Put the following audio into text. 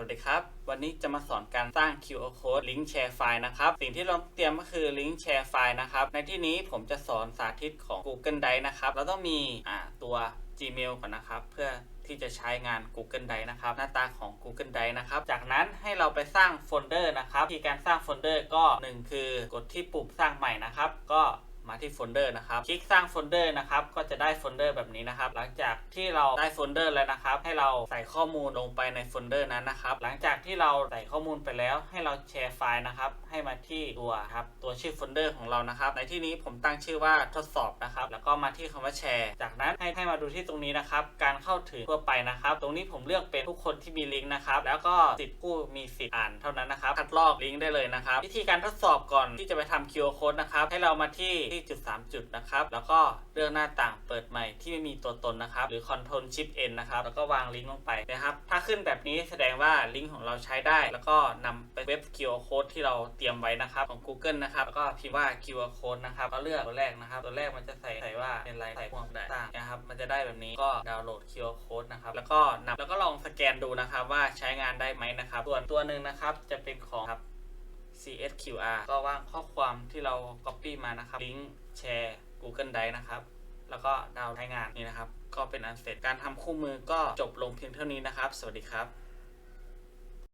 วัสดีครับ วันนี้จะมาสอนการสร้าง QR code ลิงก์แชร์ไฟล์นะครับ สิ่งที่เราเตรียมก็คือลิงก์แชร์ไฟล์นะครับ ในที่นี้ผมจะสอนสาธิตของ Google Drive นะครับ เราต้องมีตัว Gmail ก่อนนะครับ เพื่อที่จะใช้งาน Google Drive นะครับ หน้าตาของ Google Drive นะครับ จากนั้นให้เราไปสร้างโฟลเดอร์นะครับ ที่การสร้างโฟลเดอร์ก็ 1 คือกดที่ปุ่มสร้างใหม่นะครับ ก็ มาที่โฟลเดอร์นะครับ คลิกสร้างโฟลเดอร์นะครับก็จะได้โฟลเดอร์แบบนี้นะครับ หลังจากที่เราได้โฟลเดอร์แล้วนะครับ ให้เราใส่ข้อมูลลงไปในโฟลเดอร์นั้นนะครับ หลังจากที่เราใส่ข้อมูลไปแล้ว ให้เราแชร์ไฟล์นะครับ ให้มาที่ตัวครับตัวชื่อโฟลเดอร์ของเรานะครับ ในที่นี้ผมตั้งชื่อว่าทดสอบนะครับ แล้วก็มาที่คำว่าแชร์ จากนั้นให้ให้มาดูที่ตรงนี้นะครับ การเข้าถึงทั่วไปนะครับ ตรงนี้ผมเลือกเป็นทุกคนที่มีลิงก์นะครับ แล้วก็สิทธิ์ผู้มีสิทธิ์อ่านเท่านั้นนะครับ คัดลอกลิงก์ได้เลยนะครับ วิธีการทดสอบก่อนที่จะไปทำ QR code นะครับ ให้เรามาที่ที่จุด3จุดนะครับ แล้วก็เลือกหน้าต่างเปิดใหม่ที่ไม่มีตัวตนนะครับ หรือ Ctrl Shift N นะครับ แล้วก็วางลิงก์ลงไปนะครับ ถ้าขึ้นแบบนี้แสดงว่าลิงก์ของเราใช้ได้ แล้วก็นำไปเว็บ QR code ที่เราเตรียมไว้นะครับของ Google นะครับ แล้วก็พิมพ์ว่า QR code นะครับก็เลือกตัวแรกนะครับ ตัวแรกมันจะใส่ใส่ว่าเป็นอะไรใส่พวกต่างนะครับ มันจะได้แบบนี้ ก็ดาวน์โหลด QR code นะครับ แล้วก็นำแล้วก็ลองสแกนดูนะครับว่าใช้งานได้ไหมนะครับ ส่วนตัวหนึ่งนะครับจะเป็นของครับ CSQR ก็วางข้อความที่เรา Copy มานะครับลิงก์แชร์ Google Drive นะครับแล้วก็ดาวน์ใช้งานนี่นะครับ ก็เป็นอันเสร็จการทำคู่มือก็จบลงเพียงเท่านี้นะครับ สวัสดีครับ